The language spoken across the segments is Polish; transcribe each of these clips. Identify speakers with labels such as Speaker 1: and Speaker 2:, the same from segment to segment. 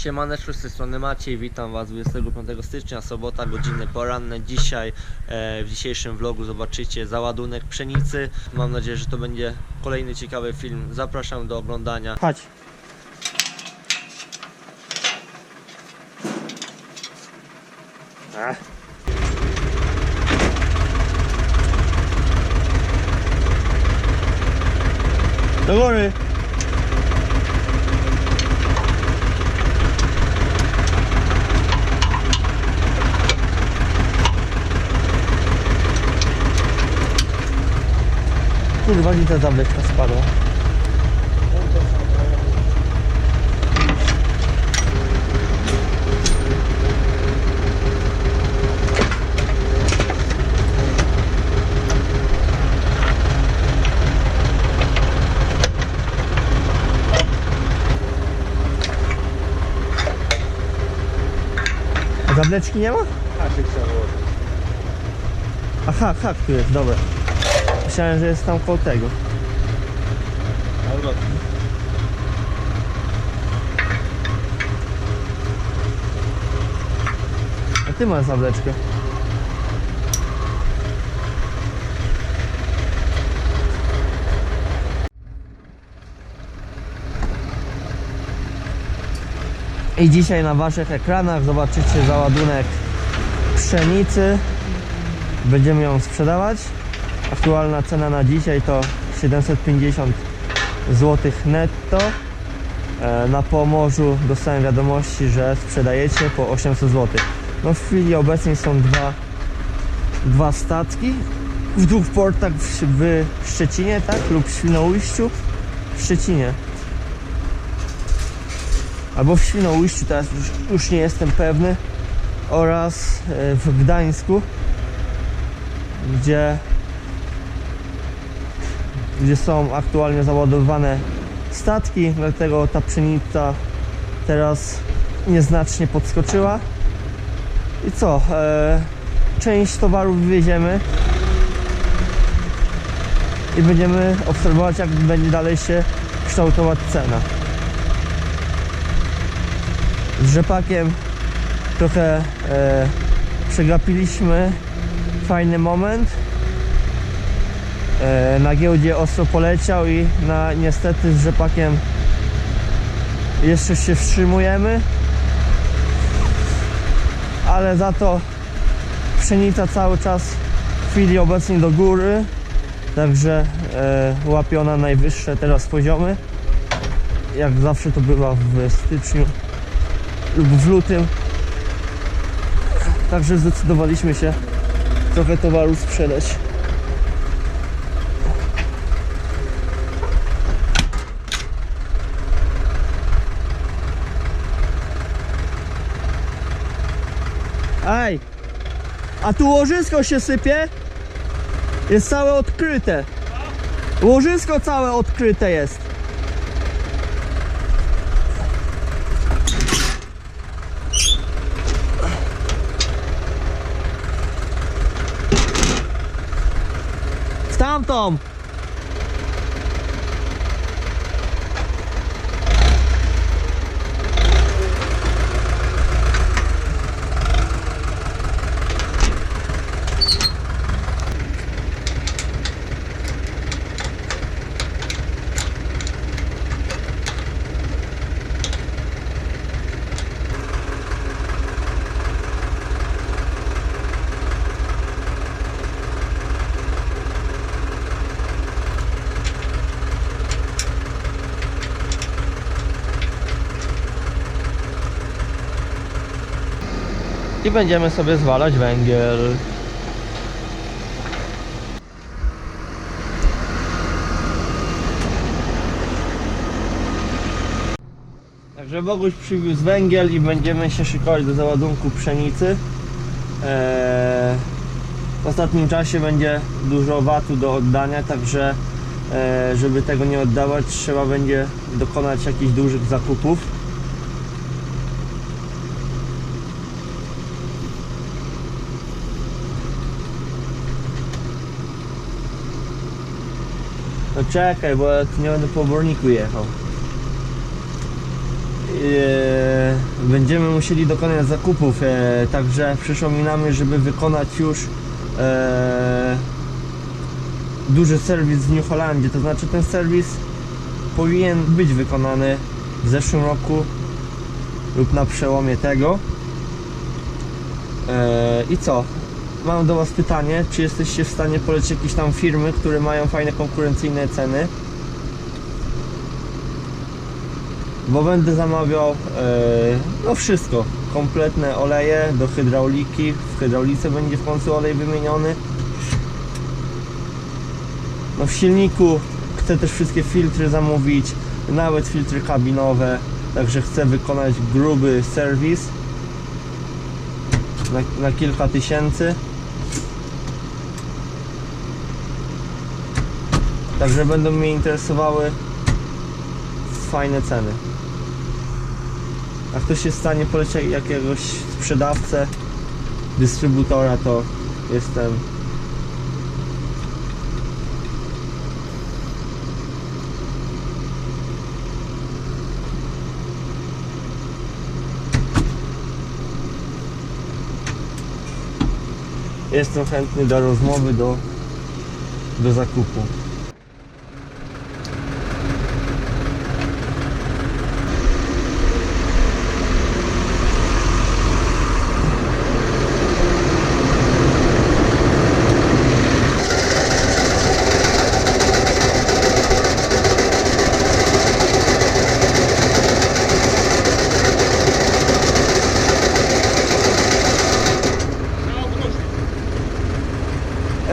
Speaker 1: Siemaneczko, z tej strony Maciej, witam Was 25 stycznia, sobota, godziny poranne. Dzisiaj, e, w dzisiejszym vlogu zobaczycie załadunek pszenicy. Mam nadzieję, że to będzie kolejny ciekawy film. Zapraszam do oglądania.
Speaker 2: Chodź. Ach. Do góry. Kurwa, mi ta spadła. A nie ma?
Speaker 3: Haszyk trzeba włożyć.
Speaker 2: Aha, hak tu jest, dobra. Myślałem, że jest tam koło tego.
Speaker 3: Albo
Speaker 2: A ty masz zableczkę. I dzisiaj na waszych ekranach zobaczycie załadunek pszenicy. Będziemy ją sprzedawać. Aktualna cena na dzisiaj to 750 zł netto. E, Na Pomorzu dostałem wiadomości, że sprzedajecie po 800 zł. No w chwili obecnej są dwa, dwa statki w dwóch portach w, w Szczecinie, tak? Lub w Świnoujściu. W Szczecinie. Albo w Świnoujściu, teraz już, już nie jestem pewny. Oraz e, w Gdańsku, gdzie gdzie są aktualnie załadowane statki, dlatego ta pszenica teraz nieznacznie podskoczyła. I co? E, część towarów wywieziemy i będziemy obserwować, jak będzie dalej się kształtować cena. Z rzepakiem trochę e, przegapiliśmy fajny moment. E, na giełdzie ostro poleciał i na, niestety z rzepakiem jeszcze się wstrzymujemy. Ale za to pszenica cały czas w chwili obecnej do góry. Także e, najwyższe teraz poziomy. Jak zawsze to bywa w styczniu lub w lutym. Także zdecydowaliśmy się trochę towaru sprzedać Ej! A tu łożysko się sypie? Jest całe odkryte. Łożysko całe odkryte jest. W tamtą! I będziemy sobie zwalać węgiel. Także Boguś przywiózł węgiel i będziemy się szykować do załadunku pszenicy. Eee, w ostatnim czasie będzie dużo watu do oddania, także e, żeby tego nie oddawać trzeba będzie dokonać jakichś dużych zakupów. No czekaj, bo ja tu nie będę po oborniku jechał. Eee, będziemy musieli dokonać zakupów, e, także przyszło mi na myśl, żeby wykonać już e, duży serwis w New Holandzie, to znaczy ten serwis powinien być wykonany w zeszłym roku lub na przełomie tego. I co? Mam do Was pytanie, czy jesteście w stanie polecić jakieś tam firmy, które mają fajne konkurencyjne ceny? Bo będę zamawiał e, no wszystko, kompletne oleje do hydrauliki, w hydraulice będzie w końcu olej wymieniony. No w silniku chcę też wszystkie filtry zamówić, nawet filtry kabinowe, także chcę wykonać gruby serwis na, na kilka tysięcy. Także będą mnie interesowały fajne ceny. A ktoś w stanie polecić jakiegoś sprzedawcę, dystrybutora, to jestem Jestem chętny do rozmowy, do, do zakupu.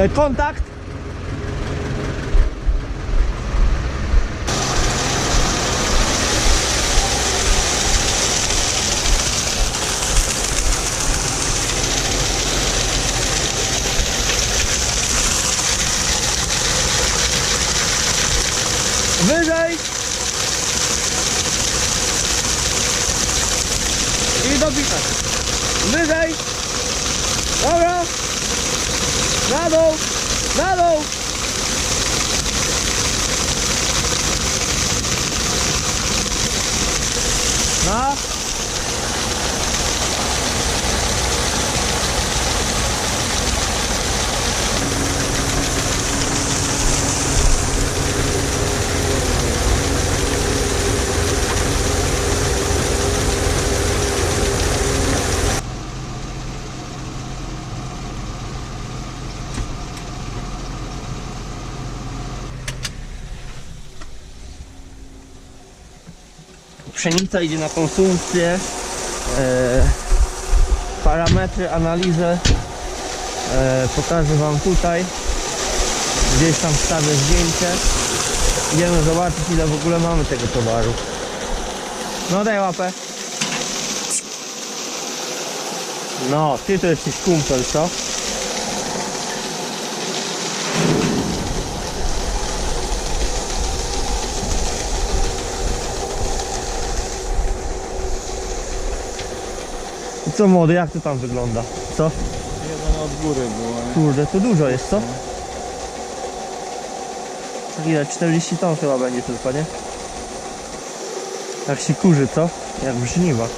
Speaker 2: E, kontakt? Wyżej! I dobitać. Wyżej! Dobra! Na dół! No. Pszenica idzie na konsumpcję. E, parametry, analizę e, pokażę Wam tutaj. Gdzieś tam wstawię zdjęcie. Idziemy zobaczyć ile w ogóle mamy tego towaru. No daj łapę. No, ty to jesteś kumpel, co? Co młody, jak to tam wygląda? Co?
Speaker 3: Jeden od góry było.
Speaker 2: Kurde, to dużo jest, co? Ile? 40 ton chyba będzie tylko, nie? Jak się kurzy, co? Jak w żniwach.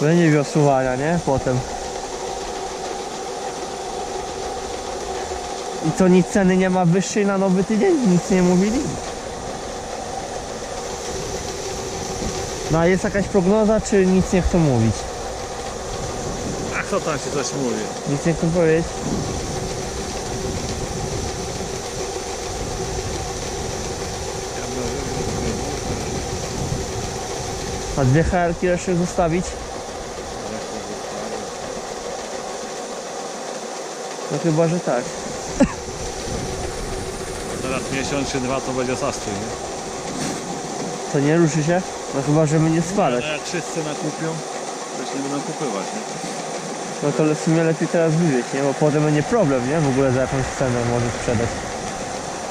Speaker 2: Będzie wiosłowania, nie? Potem. I co, nic ceny nie ma wyższej na nowy tydzień? Nic nie mówili? No a jest jakaś prognoza, czy nic nie chcą mówić?
Speaker 3: A kto tam się coś mówi?
Speaker 2: Nic nie chcą powiedzieć? A dwie HR-ki jeszcze zostawić? No chyba, że tak.
Speaker 3: Teraz miesiąc czy dwa to będzie zastój, nie?
Speaker 2: To nie ruszy się? No chyba, że będzie spalać.
Speaker 3: Jak wszyscy nakupią, to się nie będą kupywać, nie?
Speaker 2: No to w sumie lepiej teraz wywieźć, nie? Bo potem będzie problem, nie? W ogóle za jakąś cenę może sprzedać.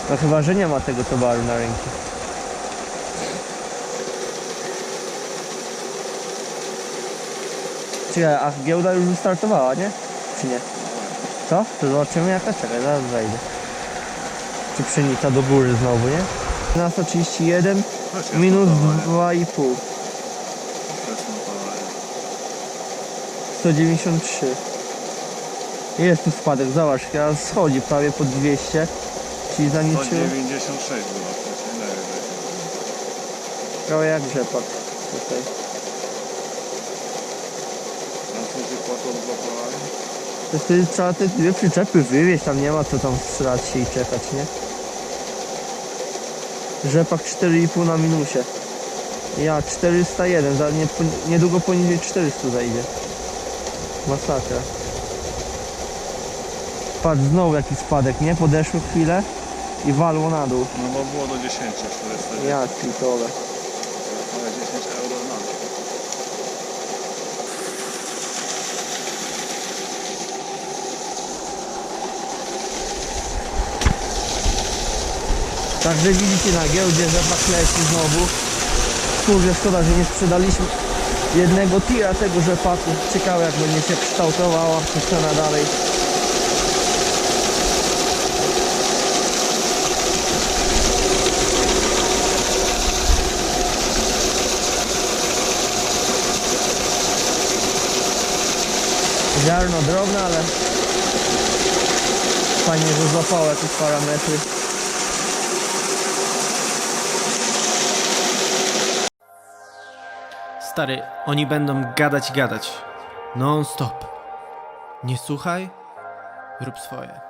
Speaker 2: No chyba, że nie ma tego towaru na rynku. Czekaj, a giełda już wystartowała, nie? Czy nie? Co? To zobaczymy jaka? Czekaj, zaraz wejdę. Czy pszenica do góry znowu, nie? 11.31
Speaker 3: Też jest
Speaker 2: minus
Speaker 3: notowanie.
Speaker 2: 2,5.
Speaker 3: Też notowanie.
Speaker 2: 193. Jest tu spadek, zobacz, ja schodzi prawie po 200. Czyli zaniczyło
Speaker 3: 196 było wcześniej,
Speaker 2: prawie jak rzepak tutaj.
Speaker 3: A?
Speaker 2: To wtedy trzeba te dwie przyczepy wywieźć, tam nie ma co tam strzelać się i czekać, nie? Rzepak 4,5 na minusie. Ja 401, za nie, niedługo poniżej 400 zajdzie. Masakra. Patrz, znowu jakiś spadek, nie? Podeszły chwilę i walło na dół.
Speaker 3: No bo było do 10, 400.
Speaker 2: Ja pitole.
Speaker 3: Ale 10 euro
Speaker 2: Także widzicie na giełdzie, że fakt leci znowu. Kurde, szkoda, że nie sprzedaliśmy jednego tira tego rzepaku. Ciekawe jak będzie się kształtowała ta cena dalej. Ziarno drobne, ale fajnie, że złapało jakieś parametry.
Speaker 4: Stary, oni będą gadać i gadać. Non stop. Nie słuchaj, rób swoje.